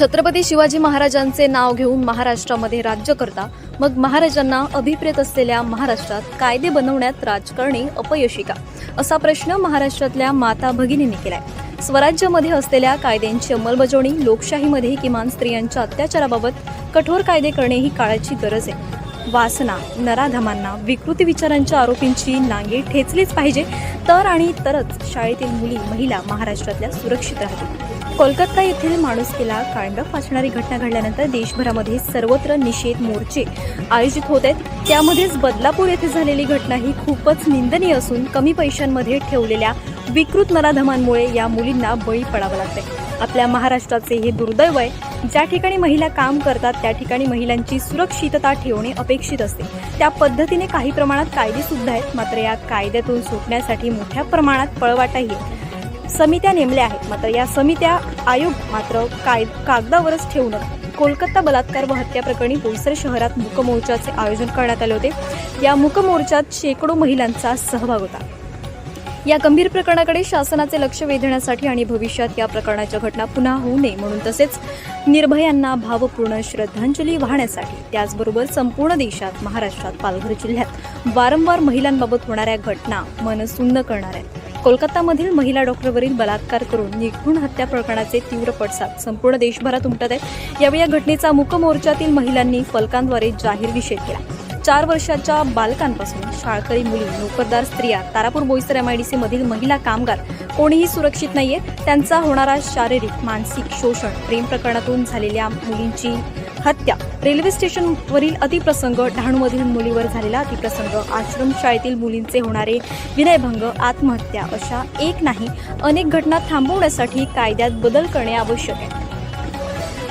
छत्रपती शिवाजी महाराजांचे नाव घेऊन महाराष्ट्रामध्ये राज्य करता मग महाराजांना अभिप्रेत असलेल्या महाराष्ट्रात कायदे बनवण्यात राजकारणी अपयशी का? असा प्रश्न महाराष्ट्रातल्या माता भगिनींनी केलाय. स्वराज्यामध्ये असलेल्या कायद्यांची अंमलबजावणी लोकशाहीमध्ये किमान स्त्रियांच्या अत्याचाराबाबत कठोर कायदे करणे ही काळाची गरज आहे. वासना नराधमांना विकृती विचारांच्या आरोपींची नांगे ठेचलीच पाहिजे. तर आणि तरच शाळेतील मुली महिला महाराष्ट्रातल्या सुरक्षित राहतील. कोलकाता येथील माणुसकीला कांड फासणारी घटना घडल्यानंतर देशभरामध्ये सर्वत्र निषेध मोर्चे आयोजित होत आहेत. त्यामध्येच बदलापूर येथे झालेली घटना ही खूपच निंदनीय असून कमी पैशांमध्ये ठेवलेल्या विकृत नराधमांमुळे या मुलींना बळी पडावं लागते आपल्या महाराष्ट्राचे हे दुर्दैव आहे ज्या ठिकाणी महिला काम करतात त्या ठिकाणी महिलांची सुरक्षितता ठेवणे अपेक्षित असते. त्या पद्धतीने काही प्रमाणात कायदे सुद्धा आहेत मात्र या कायद्यातून सुटण्यासाठी मोठ्या प्रमाणात पळवाटाही समित्या नेमल्या आहेत मात्र या समित्या आयोग मात्र काय कागदावरच ठेवणं कोलकाता बलात्कार व हत्या प्रकरणी बोईसर शहरात मूकमोर्चाचे आयोजन करण्यात आले होते. या मूकमोर्चात शेकडो महिलांचा सहभाग होता. या गंभीर प्रकरणाकडे शासनाचे लक्ष वेधण्यासाठी आणि भविष्यात या प्रकरणाच्या घटना पुन्हा होऊ नये म्हणून तसेच निर्भयांना भावपूर्ण श्रद्धांजली वाहण्यासाठी त्याचबरोबर संपूर्ण देशात महाराष्ट्रात पालघर जिल्ह्यात वारंवार महिलांबाबत होणाऱ्या घटना मनसुन्न करणाऱ्या. करणार आहेत कोलकातामधील महिला डॉक्टरवरील बलात्कार करून निघून हत्या प्रकरणाचे तीव्र पडसाद संपूर्ण देशभरात उमटत आहेत. यावेळी या घटनेचा मुकमोर्चातील महिलांनी फलकांद्वारे जाहीर निषेध केला. चार वर्षाच्या बालकांपासून शाळकरी मुली नोकरदार स्त्रिया तारापूर बोईसर एमआयडीसी मधील महिला कामगार कोणीही सुरक्षित नाहीये. त्यांचा होणारा शारीरिक मानसिक शोषण प्रेम प्रकरणातून झालेल्या मुलींची हत्या. रेल्वे स्टेशनवरील अतिप्रसंग डहाणूमधील मुलीवर झालेला अतिप्रसंग आश्रमशाळेतील मुलींचे होणारे विनयभंग आत्महत्या अशा एक नाही अनेक घटना थांबवण्यासाठी कायद्यात बदल करणे आवश्यक आहे.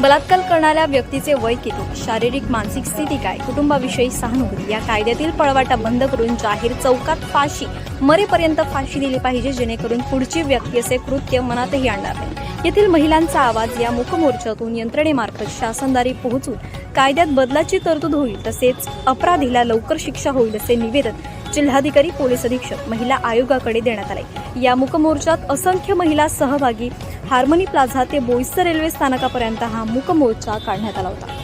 बलात्कार करणाऱ्या व्यक्तीचे वय किती? शारीरिक मानसिक स्थिती काय? कुटुंबाविषयी सहानुभूती. या कायद्यातील पळवाटा बंद करून जाहीर चौकात फाशी. मरेपर्यंत फाशी दिली पाहिजे जेणेकरून पुढची व्यक्ती असे कृत्य मनातही आणणार नाही. येथील महिलांचा आवाज या मुखमोर्चातून यंत्रणेमार्फत शासनदारी पोहोचून कायद्यात बदलाची तरतूद होईल तसेच अपराधीला लवकर शिक्षा होईल असे निवेदन जिल्हाधिकारी पोलीस अधीक्षक महिला आयोगाकडे देण्यात आले. या मुखमोर्चात असंख्य महिला सहभागी हार्मनी प्लाझा ते बोईसर रेल्वे स्थानकापर्यंत हा मुकमोर्चा काढण्यात आला होता.